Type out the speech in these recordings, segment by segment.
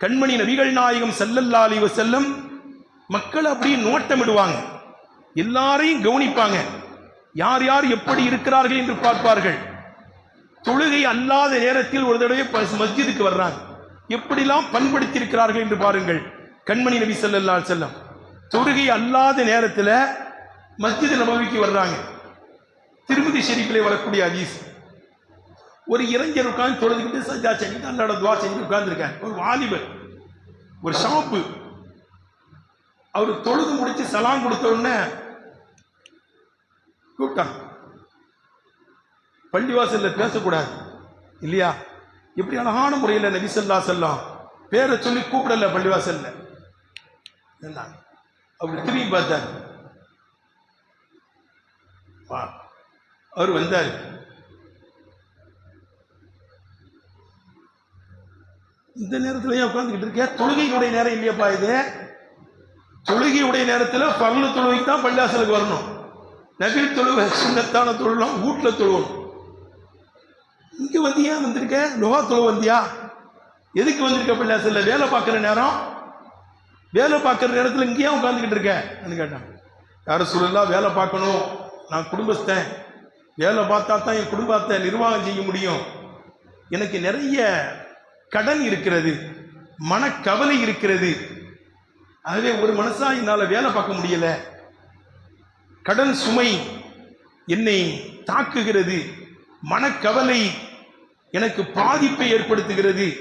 கண்மணி நபிகள் நாயகம் செல்லல்லா அலைஹி செல்லம் மக்கள் அப்படியே நோட்டமிடுவாங்க. எல்லாரையும் கவனிப்பாங்க. யார் யார் எப்படி இருக்கிறார்கள் என்று பார்ப்பார்கள். தொழுகை அல்லாத நேரத்தில் ஒரு தடவை மஸ்ஜிதுக்கு வர்றாங்க. எப்படிலாம் பண்படுத்தி இருக்கிறார்கள் என்று பாருங்கள். கண்மணி நபி செல்லல்லா செல்லம் தொழுகை அல்லாத நேரத்தில் மஸ்ஜித் நபவிக்கு வர்றாங்க. திருமதி ஷெரீஃபிலே வரக்கூடிய அதீஸ் ஒரு இளைஞர் உட்காந்து தொழுதுகிட்டு சஜா செஞ்சுட்டு அல்லாட துவா செஞ்சு உட்கார்ந்துருக்காங்க ஒரு வாலிபர் ஒரு ஷாப்பு. அவர் தொழுது முடிச்சு சலாம் கொடுத்த உடனே கூப்பிட்டான். பள்ளிவாசல்ல பேசக்கூடாது இல்லையா? இப்படி அழகான முறையில் நபிசல்லா செல்லாம் பேரை சொல்லி கூப்பிடல பள்ளிவாசல்ல. என்ன அவர் திரும்பி பார்த்தார். வா. அவர் வந்தார். இந்த நேரத்துல ஏன் உட்காந்துக்கிட்டு இருக்கேன் தொழுகையுடைய நேரம் இல்லையப்பா இது. தொழுகையுடைய நேரத்தில் பல்லு தொழுகைக்கு தான் பள்ளியாசலுக்கு வரணும். நபில் தொழுவை சின்னத்தான தொழுலாம் வீட்டில் தொழுவணும். இங்கே வந்து ஏன் வந்திருக்க? லோகா தொழு வந்தியா? எதுக்கு வந்திருக்க பள்ளாசலில் வேலை பார்க்குற நேரம். வேலை பார்க்குற நேரத்தில் இங்கேயே உட்காந்துக்கிட்டு இருக்கேன் கேட்டான். யாரும் சொல்லலாம் வேலை பார்க்கணும். நான் குடும்பஸ்தேன். வேலை பார்த்தா தான் என் குடும்பத்தை நிர்வாகம் செய்ய முடியும். எனக்கு நிறைய கடன் இருக்கிறது மனக்கவலை இருக்கிறது. ஆகவே ஒரு மனசா என்னால் வேலை பார்க்க முடியல. கடன் சுமை என்னை தாக்குகிறது மனக்கவலை எனக்கு பாதிப்பை ஏற்படுத்துகிறது.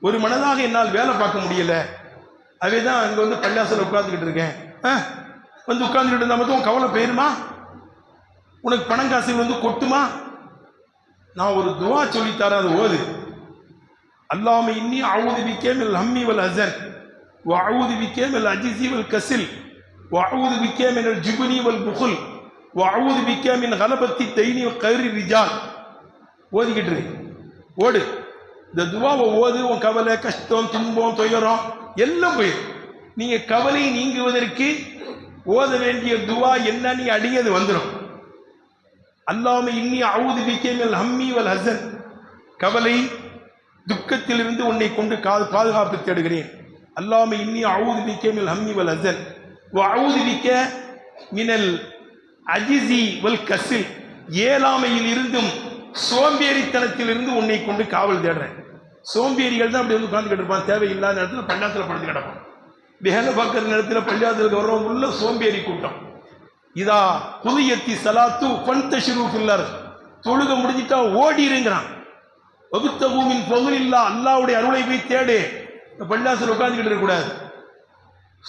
ஒரு மனதாக என்னால் வேலை பார்க்க முடியல. அதே தான் அங்கே வந்து பள்ளியாசல உட்காந்துக்கிட்டு இருக்கேன். ஆ, வந்து உட்காந்துக்கிட்டு இருந்தால் மட்டும் கவலை போயிருமா? உனக்கு பணம் காசு வந்து கொட்டுமா? நான் ஒரு துவா சொல்லித்தரேன் அது ஓது. அல்லாம இன்னி அவுது பிக்கேமில் ஹம்மி வல் ஹசன் வ அவுது பிக்கேமில் அஜிசி வல் கசில் வ அவுது பிக்கேமின் ஜிபுனி வல் புகுல் வ அவுது பிக்கேமின் ஹலபத்தி தைனி கரி ரிஜால். ஓதிக்கிட்டு ஓடு. இந்த துவாவை ஓது உன் கவலை கஷ்டம் துன்பம் துயரம் எல்லாம் போயிடும் நீங்கள் கவலை நீங்குவதற்கு ஓத வேண்டிய துவா என்ன நீ அடியது வந்துடும் அல்லாமல் இன்னி அவுது பிக்கேமில் ஹம்மி வல் ஹசன் கவலை துக்கத்திலிருந்து உன்னை கொண்டு கா- பாதுகாப்பு தேடுகிறேன். அல்லாமல் இன்னி அவுது பிக்கேமில் ஹம்மி வல் ஹசன் அவுது பிக்க மினல் அஜிசி வல் கசில் ஏழாமையில் இருந்தும் சோம்பேறித்தனத்திலிருந்து உன்னை கொண்டு காவல் தேடுறேன். சோம்பேறிகள் தான் அப்படி வந்து உட்கார்ந்துக்கிட்டு இருப்பான் தேவையில்லாத நேரத்தில் பள்ளாத்தில் படுத்து கிடப்பான். வேலை பார்க்குற நேரத்தில் பள்ளியாசலுக்கு வர்றவங்க உள்ள சோம்பேறி கூட்டம். இதா புதியத்தி சலாத்து பந்தஷிரு பில்லர் தொழுக முடிஞ்சிட்டா ஓடிருங்கிறான் வகுத்த பூமியின் பொருளில்லா அல்லாவுடைய அருளை போய் தேடு. இந்த பள்ளியாசல் உட்கார்ந்துக்கிட்டு இருக்கக்கூடாது.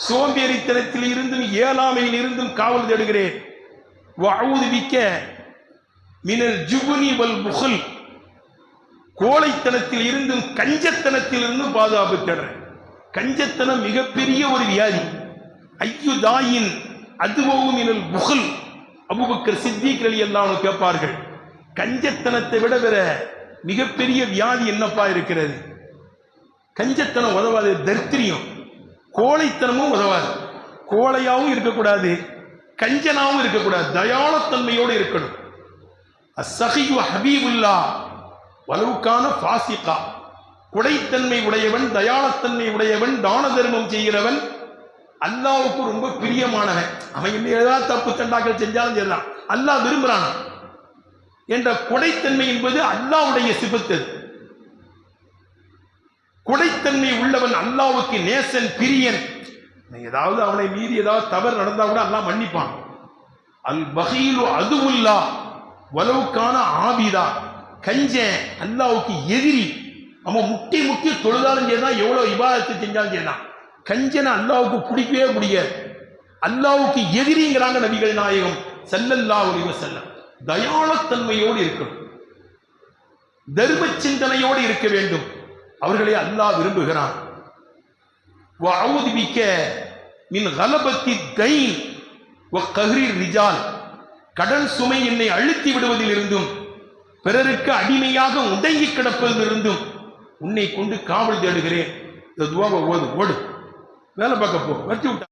சோம்பேறித்தனத்தில் இருந்தும் ஏழாமையில் இருந்தும் காவல் தேடுகிறேன். விக்க மினல் ஜுபுனி வல் முகல் கோழைத்தனத்தில் இருந்தும் கஞ்சத்தனத்தில் இருந்தும் பாதுகாப்பு தேடுறேன். கஞ்சத்தனம் மிகப்பெரிய ஒரு வியாதி. ஐயு தாயின் அதுவும் இனல் புகழ் அபுபக்கர் சித்திக் அலி எல்லாம் கேட்பார்கள். கஞ்சத்தனத்தை விட வேற மிகப்பெரிய வியாதி என்னப்பா இருக்கிறது? கஞ்சத்தனம் உதவாது தரித்திரியம். கோழைத்தனமும் உதவாது. கோழையாகவும் இருக்கக்கூடாது கஞ்சனாகவும் இருக்கக்கூடாது தயாளத்தன்மையோடு இருக்கணும். அசகியு ஹபீபுல்லா வலுவுக்கான பாசிகா குடைத்தன்மை உடையவன் தயாளத்தன்மை உடையவன் தான தர்மம் செய்கிறவன் அல்லாவுக்கு ரொம்ப பிரியமானவன். அவன் என்ன ஏதாவது தப்பு தண்டாக்கள் செஞ்சாலும் சரிதான். அல்லாஹ் விரும்புகிறான் என்ற கொடைத்தன்மை என்பது அல்லாவுடைய சிபத்து. கொடைத்தன்மை உள்ளவன் அல்லாவுக்கு நேசன் பிரியன். ஏதாவது அவனை மீறி ஏதாவது தவறு நடந்தா கூட அல்லாஹ் மன்னிப்பான். அல் பகீலு அதுவுல்லா வலவுக்கான ஆபிதா. கஞ்சன் அல்லாவுக்கு எதிரி. அவன் முட்டி முட்டி தொழுதாலும் சரிதான் எவ்வளோ விவாதத்தை செஞ்சாலும் சரிதான் கஞ்சனை அல்லாவுக்கு பிடிக்கவே பிடிக்காது. அல்லாவுக்கு எதிரிங்கிறாங்க நபிகள் நாயகம் செல்லல்லா அலைஹி செல்லம் தயாளத்தன்மையோடு இருக்கணும். தர்ம சிந்தனையோடு இருக்க வேண்டும். அவர்களை அல்லாஹ் விரும்புகிறான். அவுதிபிக்க மின் கலபத்தி கை கஹ்ரீர் ரிஜால். கடன் சுமை என்னை அழுத்தி விடுவதிலிருந்தும் பிறருக்கு அடிமையாக உடங்கி கிடப்பதில் இருந்தும் உன்னை கொண்டு காவல் தேடுகிறேன். இந்த ஓடு. வேலை பார்க்க போ வெட்டி விட்டா.